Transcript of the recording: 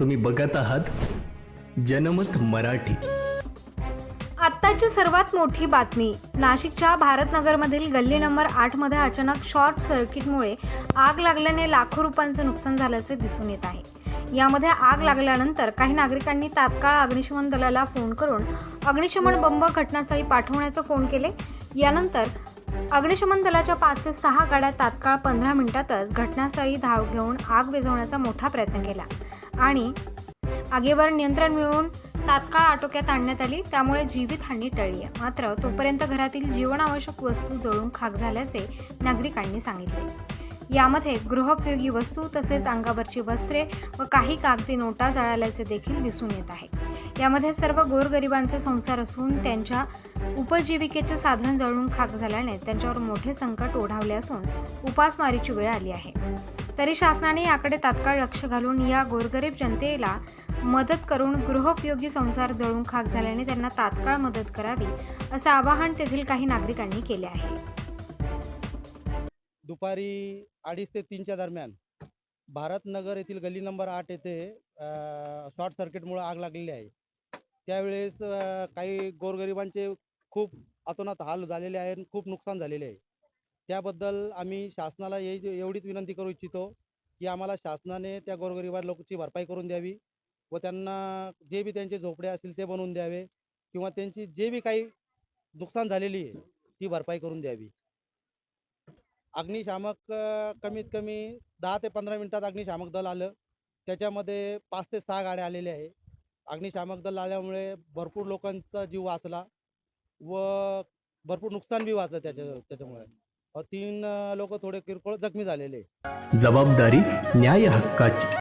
तुम्ही बघत आहात जनमत मराठी. आत्ताची सर्वात मोठी बातमी. नाशिकच्या भारतनगरमधील गल्ली नंबर आठमध्ये अचानक शॉर्ट सर्किटमुळे आग लागल्याने लाखो रुपयांचं नुकसान झाल्याचे दिसून येत आहे. यामध्ये आग लागल्यानंतर काही नागरिकांनी तात्काळ अग्निशमन दलाला फोन करून अग्निशमन बंब घटनास्थळी पाठवण्याचे फोन केले. यानंतर अग्निशमन दलाच्या पाच ते सहा गाड्या तात्काळ पंधरा मिनिटातच घटनास्थळी धाव घेऊन आग विझवण्याचा मोठा प्रयत्न केला. आणि आगीवर नियंत्रण मिळवून तात्काळ आटोक्यात आणण्यात आली. त्यामुळे जीवितहानी टळली आहे. मात्र तोपर्यंत घरातील जीवनावश्यक वस्तू जळून खाक झाल्याचे नागरिकांनी सांगितले. यामध्ये गृहोपयोगी वस्तू तसेच अंगावरची वस्त्रे व काही कागदी नोटा जळाल्याचे देखील दिसून येत आहे. यामध्ये सर्व गोरगरिबांचे संसार असून त्यांच्या उपजीविकेचे साधन जळून खाक झाल्याने त्यांच्यावर मोठे संकट ओढावले असून उपासमारीची वेळ आली आहे. तरी शासनाने याकडे तात्काळ लक्ष घालून या गोरगरीब जनतेला मदत करून गृहोपयोगी संसार जळून खाक झाल्याने त्यांना तात्काळ मदत करावी असं आवाहन तेथील काही नागरिकांनी केले आहे. दुपारी अडीच ते तीनच्या दरम्यान भारतनगर येथील गल्ली नंबर आठ येथे शॉर्ट सर्किटमुळे आग लागलेली आहे. त्यावेळेस काही गोरगरिबांचे खूप अतोनात हाल झालेले आहे आणि खूप नुकसान झालेले आहे. त्याबद्दल आम्ही शासनाला ये एवढीच विनंती करू इच्छितो की आम्हाला शासनाने त्या गोरगरिबा लोकांची भरपाई करून द्यावी व त्यांना जे बी त्यांचे झोपडे असतील ते बनवून द्यावे किंवा त्यांची जे बी काही नुकसान झालेली आहे ती भरपाई करून द्यावी. अग्निशामक कमीत कमी दहा ते पंधरा मिनटात अग्निशामक दल आलं. त्याच्यामध्ये पाच ते सहा गाड्या आलेल्या आहे. अग्निशामक दल आल्यामुळे भरपूर लोकांचा जीव वाचला व भरपूर नुकसान बी वाचलं त्याच्या त्याच्यामुळे. तीन लोक थोडे किरकोळ जखमी झालेले. जबाबदारी न्याय हक्काची